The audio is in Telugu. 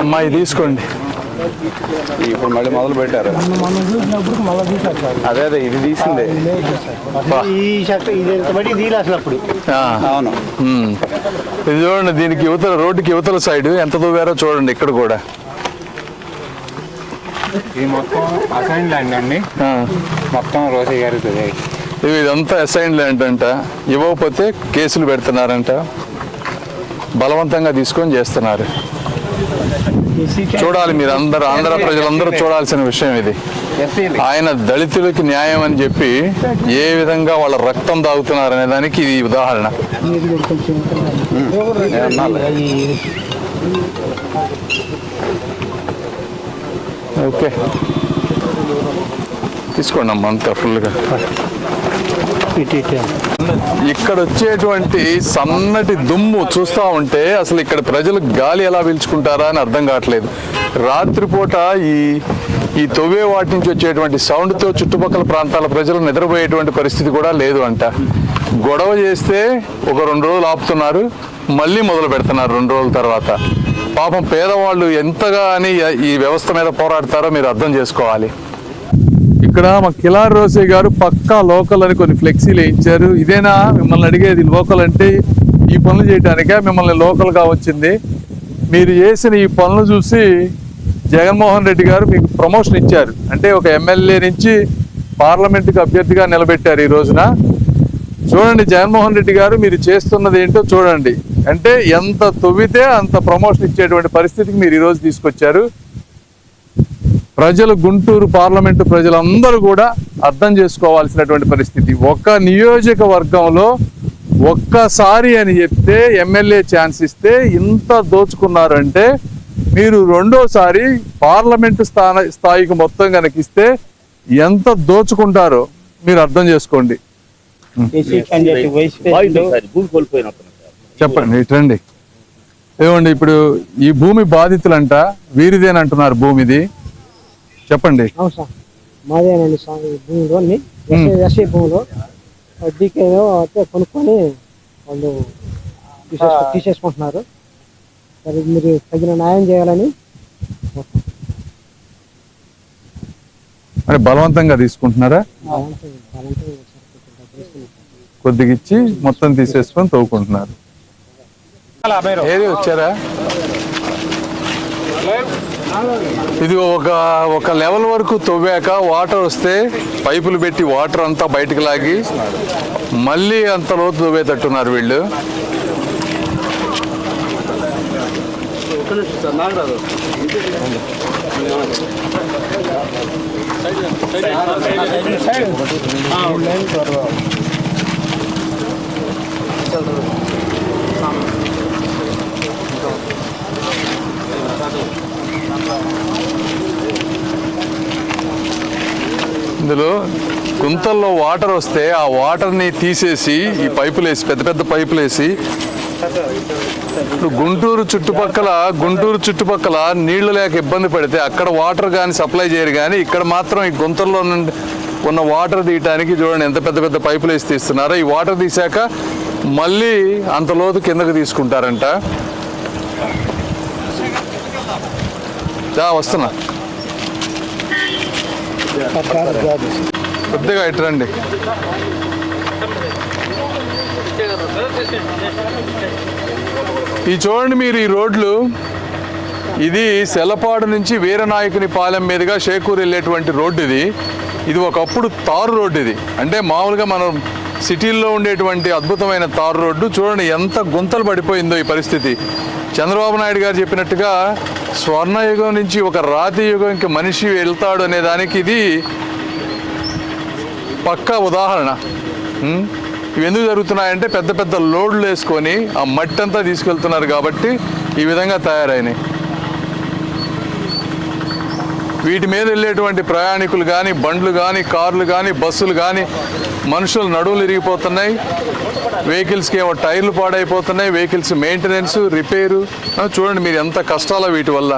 అమ్మాయి తీసుకోండి. ఇప్పుడు మళ్ళీ మొదలు పెట్టారు. అదే అదే ఇది తీసిందే. అవును. ఇది చూడండి దీనికి యువతల రోడ్డుకి యువతల సైడ్ ఎంత దూవారో చూడండి ఇక్కడ కూడా. ఇది మొత్తం అసైన్ ల్యాండ్ అండి. ఆ, మొత్తం రోసయ్య గారి ఇవి ఇదంతా అసైన్ ల్యాండ్ అంట. ఇవ్వకపోతే కేసులు పెడుతున్నారంట. బలవంతంగా తీసుకొని చేస్తున్నారు. చూడాలి మీరు అందరు ఆంధ్ర ప్రజలందరూ చూడాల్సిన విషయం ఇది. ఆయన దళితులకి న్యాయం అని చెప్పి ఏ విధంగా వాళ్ళ రక్తం తాగుతున్నారు అనే దానికి ఇది ఉదాహరణ. ఓకే. తీసుకోండి అమ్మ అంతా ఫుల్గా. ఇక్కడ వచ్చేటువంటి సన్నటి దుమ్ము చూస్తూ ఉంటే అసలు ఇక్కడ ప్రజలు గాలి ఎలా పీల్చుకుంటారా అని అర్థం కావట్లేదు. రాత్రిపూట ఈ ఈ తొవ్వే వాటి నుంచి వచ్చేటువంటి సౌండ్తో చుట్టుపక్కల ప్రాంతాల ప్రజలు నిద్రపోయేటువంటి పరిస్థితి కూడా లేదు అంట. గొడవ చేస్తే ఒక రెండు రోజులు ఆపుతున్నారు మళ్ళీ మొదలు పెడుతున్నారు రెండు రోజుల తర్వాత. పాపం పేదవాళ్ళు ఎంతగా అని ఈ వ్యవస్థ మీద పోరాడతారో మీరు అర్థం చేసుకోవాలి. ఇక్కడ మా కిలార్ రోసే గారు పక్కా లోకల్ అని కొన్ని ఫ్లెక్సీలు వేయించారు. ఇదేనా? మిమ్మల్ని అడిగేది లోకల్ అంటే ఈ పనులు చేయడానికే మిమ్మల్ని లోకల్గా వచ్చింది. మీరు చేసిన ఈ పనులు చూసి జగన్మోహన్ రెడ్డి గారు మీకు ప్రమోషన్ ఇచ్చారు. అంటే ఒక ఎమ్మెల్యే నుంచి పార్లమెంటుకు అభ్యర్థిగా నిలబెట్టారు ఈ రోజున. చూడండి జగన్మోహన్ రెడ్డి గారు మీరు చేస్తున్నది ఏంటో చూడండి. అంటే ఎంత తొవ్వితే అంత ప్రమోషన్ ఇచ్చేటువంటి పరిస్థితికి మీరు ఈరోజు తీసుకొచ్చారు. ప్రజలు గుంటూరు పార్లమెంటు ప్రజలందరూ కూడా అర్థం చేసుకోవాల్సినటువంటి పరిస్థితి. ఒక్క నియోజకవర్గంలో ఒక్కసారి అని చెప్తే ఎమ్మెల్యే ఛాన్స్ ఇస్తే ఇంత దోచుకున్నారంటే మీరు రెండోసారి పార్లమెంటు స్థాన స్థాయికి మొత్తం కనుక ఇస్తే ఎంత దోచుకుంటారో మీరు అర్థం చేసుకోండి. చెప్పండి ఇటండి ఏమండి ఇప్పుడు ఈ భూమి బాధితులంట వీరిదేనంటున్నారు భూమిది. చెప్పండి. అవును సార్. మాదేనండి సార్ ఈ భూమిలోని ఎస్ఐ భూమిలో డీకేలో అయితే కొనుక్కొని వాళ్ళు తీసేసు తీసేసుకుంటున్నారు. సరే మీరు తగిన న్యాయం చేయాలని అంటే బలవంతంగా తీసుకుంటున్నారా. కొద్దిగా ఇచ్చి మొత్తం తీసేసుకొని తవ్వుకుంటున్నారు. ఏది వచ్చారా? ఇది ఒక ఒక లెవెల్ వరకు తవ్వాక వాటర్ వస్తే పైపులు పెట్టి వాటర్ అంతా బయటకు లాగి మళ్ళీ అంత లోతు తవ్వేటట్టున్నారు వీళ్ళు. ఇందులో గుంతల్లో వాటర్ వస్తే ఆ వాటర్ని తీసేసి ఈ పైపులు వేసి పెద్ద పెద్ద పైపులు వేసి ఇప్పుడు గుంటూరు చుట్టుపక్కల గుంటూరు చుట్టుపక్కల నీళ్ళు లేక ఇబ్బంది పడితే అక్కడ వాటర్ కానీ సప్లై చేయరు కానీ ఇక్కడ మాత్రం ఈ గుంతల్లో నుండి ఉన్న వాటర్ తీయటానికి చూడండి ఎంత పెద్ద పెద్ద పైపులు వేసి తీస్తున్నారో. ఈ వాటర్ తీసాక మళ్ళీ అంత లోతు కిందకు తీసుకుంటారంట. వస్తున్నా. కొద్దిగా ఇట్రండి. ఈ చూడండి మీరు ఈ రోడ్లు. ఇది సెలపాడు నుంచి వీరనాయకుని పాలెం మీదుగా షేకూరు వెళ్ళేటువంటి రోడ్డు ఇది. ఇది ఒకప్పుడు తారు రోడ్డు ఇది. అంటే మామూలుగా మనం సిటీల్లో ఉండేటువంటి అద్భుతమైన తారు రోడ్డు. చూడండి ఎంత గుంతలు పడిపోయిందో ఈ పరిస్థితి. చంద్రబాబు నాయుడు గారు చెప్పినట్టుగా స్వర్ణయుగం నుంచి ఒక రాతి యుగంకి మనిషి వెళ్తాడు అనే దానికి ఇది పక్కా ఉదాహరణ. ఇవి ఎందుకు జరుగుతున్నాయంటే పెద్ద పెద్ద లోడ్లు వేసుకొని ఆ మట్టి అంతా తీసుకెళ్తున్నారు కాబట్టి ఈ విధంగా తయారైనాయి. వీటి మీద వెళ్ళేటువంటి ప్రయాణికులు కానీ బండ్లు కానీ కార్లు కానీ బస్సులు కానీ మనుషులు నడువులు ఇరిగిపోతున్నాయి. వెహికల్స్కి ఏమో టైర్లు పాడైపోతున్నాయి. వెహికల్స్ మెయింటెనెన్స్ రిపేరు చూడండి మీరు ఎంత కష్టాలో వీటి వల్ల.